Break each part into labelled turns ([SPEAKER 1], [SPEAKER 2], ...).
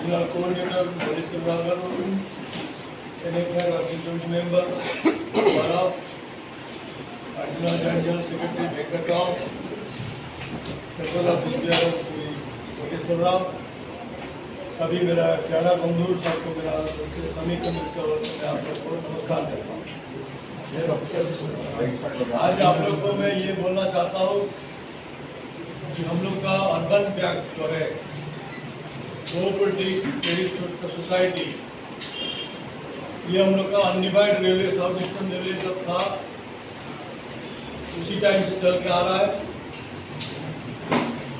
[SPEAKER 1] जिला coordinator police विभाग assistant member Arjuna general secretary baker गाँव सेक्टर ऑफ़ डिप्लियर कोटेश्वर राव सभी मेरा चारा बंधु सबको मेरा समी कमिश्कर मैं आप लोग नमस्कार करता हूँ। आज आप लोग को मैं ये बोलना चाहता हूँ हम लोग का अर्बन बैग जो है कोऑपरेटिव क्रेडिट सोसाइटी ये हम लोग का अनडिवाइड रेलवे सब सिस्टम रेलवे सब था उसी टाइम से चल के आ रहा है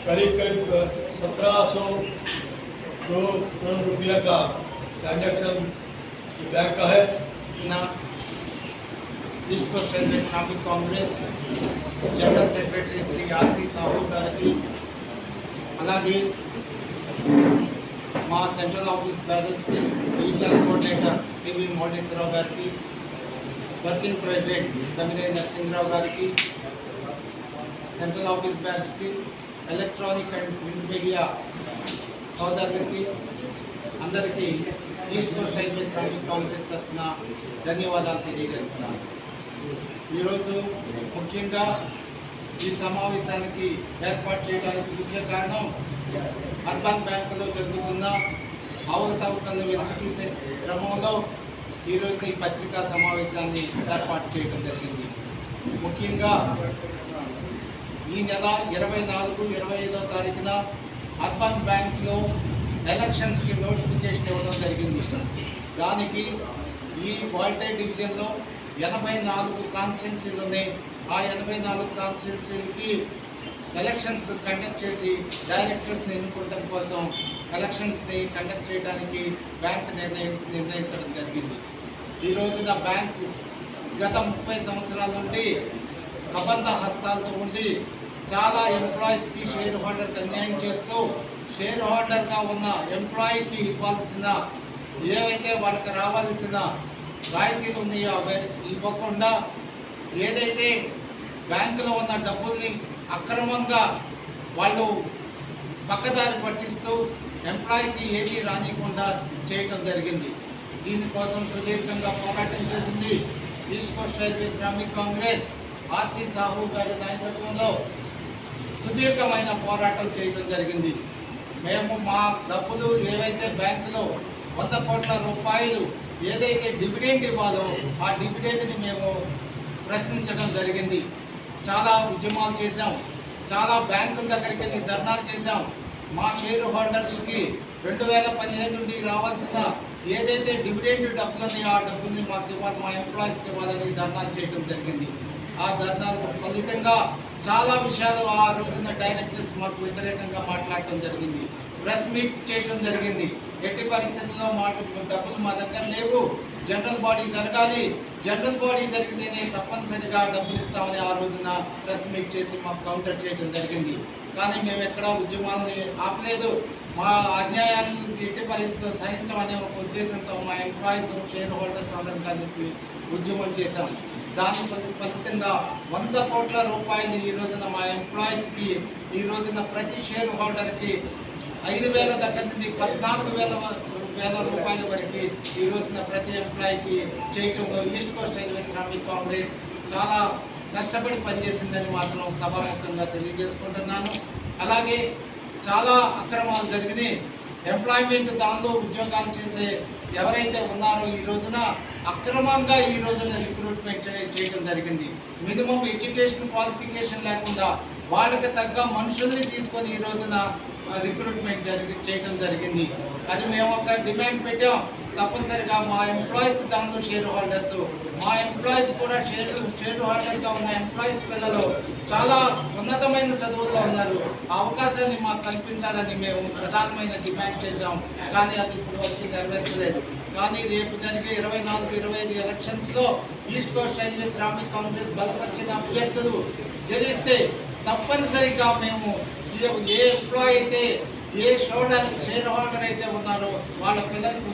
[SPEAKER 1] करीब करीब सत्रह सौ करोड़ रुपया का ट्रांजैक्शन बैंक का है
[SPEAKER 2] నా East Coast Railway Shramik Congress general secretary Shri R C Sahu గారికి అలాగే మా central office బ్యాలెన్స్కి divisional coordinator PV మోడేశ్వరరావు గారికి వర్కింగ్ ప్రెసిడెంట్ తమిళ నరసింహరావు గారికి central office బ్యాలెన్స్కి electronic and print media సోదరులకి అందరికీ East Coast Railway Shramik Congress తరఫున ధన్యవాదాలు తెలియజేస్తున్నాను ఈరోజు ముఖ్యంగా ఈ సమావేశానికి ఏర్పాటు చేయడానికి ముఖ్య కారణం అర్బన్ బ్యాంకులో జరుగుతున్న అవకతవకలను వెలికితీసే క్రమంలో ఈరోజు ఈ పత్రికా సమావేశాన్ని ఏర్పాటు చేయడం జరిగింది. ముఖ్యంగా ఈ నెల ఇరవై నాలుగు ఇరవై ఐదో తారీఖున అర్బన్ బ్యాంక్లో ఎలక్షన్స్కి నోటిఫికేషన్ ఇవ్వడం జరిగింది. దానికి ఈ వాల్టైర్ డివిజన్లో ఎనభై నాలుగు కాన్స్టిట్యున్సీలు ఉన్నాయి ఆ ఎనభై నాలుగు కాన్స్టిట్యున్సీలకి ఎలక్షన్స్ కండక్ట్ చేసి డైరెక్టర్స్ని ఎన్నుకోవడం కోసం ఎలక్షన్స్ని కండక్ట్ చేయడానికి బ్యాంక్ నిర్ణయం నిర్ణయించడం జరిగింది. ఈ రోజున బ్యాంకు గత ముప్పై సంవత్సరాల నుండి కబంధ హస్తాలతో ఉండి చాలా ఎంప్లాయీస్కి షేర్ హోల్డర్కి అన్యాయం చేస్తూ షేర్ హోల్డర్గా ఉన్న ఎంప్లాయీకి ఇవ్వాల్సిన ఏవైతే వాళ్ళకి రావాల్సిన రాయితీలు ఉన్నాయో అవి ఇవ్వకుండా ఏదైతే బ్యాంకులో ఉన్న డబ్బుల్ని అక్రమంగా వాళ్ళు పక్కదారి పట్టిస్తూ ఎంప్లాయీకి ఏదీ రానియకుండా చేయటం జరిగింది. దీనికోసం సుదీర్ఘంగా పోరాటం చేసింది East Coast Railway Shramik Congress RC Sahu గారి నాయకత్వంలో సుదీర్ఘమైన పోరాటం చేయడం జరిగింది. మేము మా డబ్బులు ఏవైతే బ్యాంకులో వంద కోట్ల రూపాయలు ఏదైతే డివిడెండ్ ఇవ్వాలో ఆ డివిడెండ్ని మేము ప్రశ్నించడం జరిగింది. చాలా ఉద్యమాలు చేశాం. చాలా బ్యాంకుల దగ్గరికి వెళ్ళి ధర్నాలు చేశాం. మా షేర్ హోల్డర్స్కి రెండు వేల పదిహేను నుండి రావాల్సిన ఏదైతే డివిడెండ్ డబ్బులని ఆ డబ్బుల్ని మాకు ఇవ్వాలి మా ఎంప్లాయీస్కి ఇవ్వాలని ధర్నాలు చేయడం జరిగింది. ఆ ధర్నాలకు ఫలితంగా చాలా విషయాలు ఆ రోజున డైరెక్టర్స్ మాకు వ్యతిరేకంగా మాట్లాడటం జరిగింది. ప్రెస్ మీట్ చేయడం జరిగింది. ఎట్టి పరిస్థితుల్లో మాట డబ్బులు మా దగ్గర లేవు. జనరల్ బాడీ జరగాలి. జనరల్ బాడీ జరిగితేనే తప్పనిసరిగా డబ్బులు ఇస్తామని ఆ రోజున ప్రెస్ మీట్ చేసి మాకు కౌంటర్ చేయడం జరిగింది. కానీ మేము ఎక్కడ ఉద్యమాలని ఆపలేదు. మా అన్యాయాలను ఎట్టి పరిస్థితుల్లో సహించమనే ఒక ఉద్దేశంతో మా ఎంప్లాయీస్ షేర్ హోల్డర్స్ అందరం కలిపి ఉద్యమం చేశాం. దాని ఫలితంగా వంద కోట్ల రూపాయలు ఈ రోజున మా ఎంప్లాయీస్కి ఈ రోజున ప్రతి షేర్ హోల్డర్కి ఐదు వేల దగ్గర నుండి పద్నాలుగు వేల వేల రూపాయల వరకు ఈ రోజున ప్రతి ఎంప్లాయీకి చేయటంలో East Coast Railway Shramik Congress చాలా కష్టపడి పనిచేసిందని మాత్రం సభాముఖంగా తెలియజేసుకుంటున్నాను. అలాగే చాలా అక్రమాలు జరిగినాయి ఎంప్లాయ్మెంట్ దానిలో ఉద్యోగాలు చేసే ఎవరైతే ఉన్నారో ఈ రోజున అక్రమంగా ఈ రోజున రిక్రూట్మెంట్ చేయడం జరిగింది. మినిమం ఎడ్యుకేషన్ క్వాలిఫికేషన్ లేకుండా వాళ్ళకి తగ్గ మనుషుల్ని తీసుకొని ఈ రోజున రిక్రూట్మెంట్ జరిగి చేయడం జరిగింది. అది మేము ఒక డిమాండ్ పెట్టాం. తప్పనిసరిగా మా ఎంప్లాయీస్ దానిలో షేర్ హోల్డర్స్ మా ఎంప్లాయీస్ కూడా షేర్ షేర్ హోల్డర్గా ఉన్న ఎంప్లాయీస్ పిల్లలు చాలా ఉన్నతమైన చదువుల్లో ఉన్నారు. ఆ అవకాశాన్ని మాకు కల్పించాలని మేము ప్రధానమైన డిమాండ్ చేశాం. కానీ అది ఇప్పుడు వచ్చి నెరవేర్చలేదు. కానీ రేపు జరిగే ఇరవై నాలుగు ఇరవై ఐదు ఎలక్షన్స్లో East Coast Railway Shramik Congress బలపరిచిన అభ్యర్థులు గెలిస్తే తప్పనిసరిగా మేము ఏ ఏ ఎంప్లాయ్ అయితే ఏ షోల్డర్ షేర్ హోల్డర్ అయితే ఉన్నారో వాళ్ళ పిల్లలకు